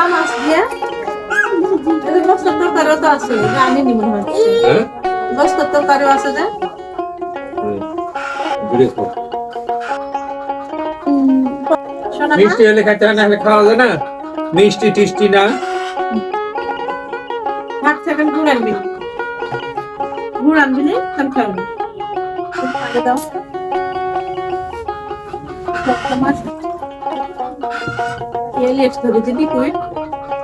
করলাম আজকে গোস্তের তরকারিও তো আছে জানি নি মনে হচ্ছে গোস্তের তরকারিও আছে যে মিষ্টি হলে খাইতে হয় না হলে খাওয়া যায় না। মিষ্টি টিষ্টি না। ভাত খাবেন লেট ধরে দিবি কই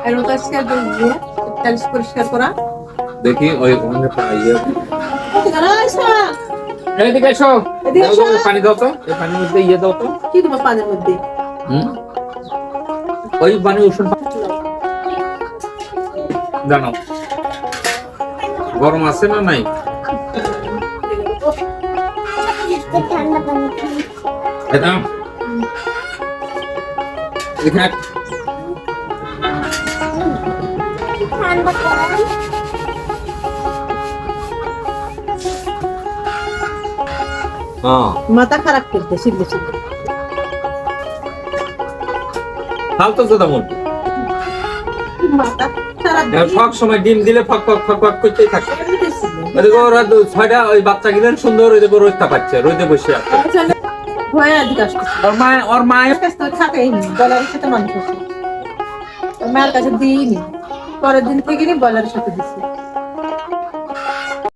আর ওটা শেয়ার দিয়ে তেল পরিষ্কার করা। দেখি ওই ওখানে পাইয়ে এদিকে এসো। এদিকে দাও এসো। পানি দাও তো। এই পানির মধ্যে ইয়ে দাও তো। কি দেবো পানির মধ্যে? হুম? ওই পানি উষুন জানো গরম আছে না নাই? ঠান্ডা এটা এখানে পানি হ্যাঁ। মাথা খারাপ করতে সব সময় ডিম দিলে ফক ফক ফক ফক করতেই থাকে। ওরা ছয়টা ওই বাচ্চা গিলেন সুন্দর ওইদিকে রোদটা পাচ্ছে রোদে বসে আছে। আসতেছে। ওর মা ওর মায়ের কাছে তো থাকেই নি বলারের সাথে মানুষ আছে। ওর মায়ের কাছে দিইনি। পরের দিন থেকে বলার বলারের সাথে দিচ্ছি